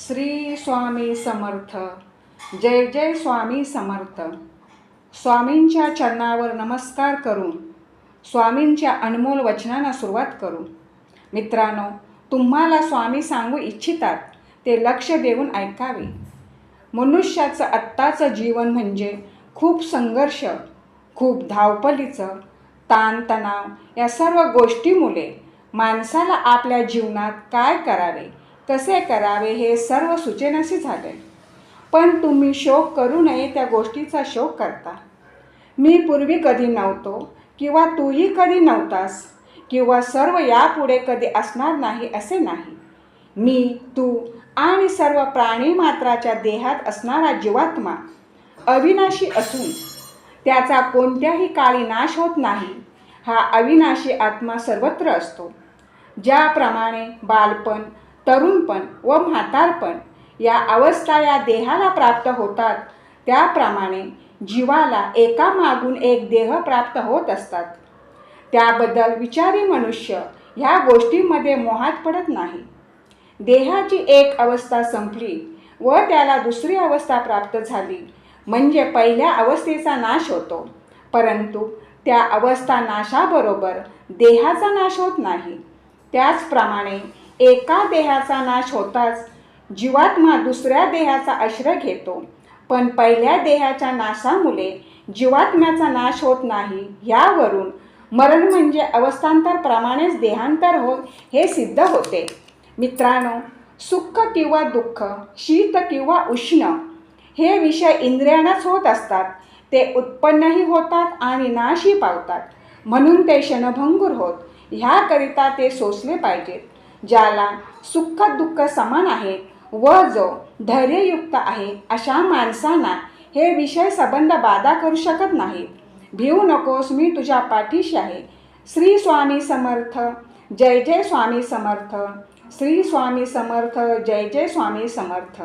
श्री स्वामी समर्थ. जय जय स्वामी समर्थ. स्वामींच्या चरणावर नमस्कार करून स्वामींच्या अनमोल वचनांना सुरुवात करू मित्रांनो तुम्हाला स्वामी सांगू इच्छितात ते लक्ष देऊन ऐकावे. मनुष्याचं आत्ताचं जीवन म्हणजे खूप संघर्ष खूप धावपलीचं ताणतणाव या सर्व गोष्टीमुळे माणसाला आपल्या जीवनात काय करावे? कसे करावे हे सर्व सूचनाशी झाले. पण तुम्ही शोक करू नये त्या गोष्टीचा शोक करता. मी पूर्वी कधी नव्हतो किंवा तूही कधी नव्हतास किंवा सर्व यापुढे कधी असणार नाही असे नाही. मी तू आणि सर्व प्राणी मात्राच्या देहात असणारा जीवात्मा अविनाशी असून त्याचा कोणत्याही काळी नाश होत नाही. हा अविनाशी आत्मा सर्वत्र असतो. ज्याप्रमाणे बालपण तरुणपण व म्हातारपण या अवस्था या देहाला प्राप्त होतात. त्याप्रमाणे जीवाला एकामागून एक देह प्राप्त होत असतात. त्याबद्दल विचारी मनुष्य ह्या गोष्टीमध्ये मोहात पडत नाही. देहाची एक अवस्था संपली व त्याला दुसरी अवस्था प्राप्त झाली. म्हणजे पहिल्या अवस्थेचा नाश होतो. परंतु त्या अवस्था नाशाबरोबर देहाचा नाश होत नाही. त्याचप्रमाणे एका देहाचा नाश होताच जीवात्मा दुसऱ्या देहाचा आश्रय घेतो. पण पहिल्या देहाच्या नाशामुळे जीवात्म्याचा नाश होत नाही. ह्यावरून मरण म्हणजे अवस्थांतरप्रमाणेच देहांतर हो हे सिद्ध होते. मित्रांनो सुख किंवा दुःख शीत किंवा उष्ण हे विषय इंद्रियांनाच होत असतात. ते उत्पन्नही होतात आणि नाशही पावतात. म्हणून ते क्षणभंगूर होत. ह्याकरिता ते सोसले पाहिजेत. ज्याला सुख दुःख समान आहेत व जो धैर्ययुक्त आहे अशा माणसांना हे विषय संबंध बाधा करू शकत नाहीत भिवू नकोस मी तुझ्या पाठीशी आहे. श्री स्वामी समर्थ जय जय स्वामी समर्थ. श्री स्वामी समर्थ जय जय स्वामी समर्थ.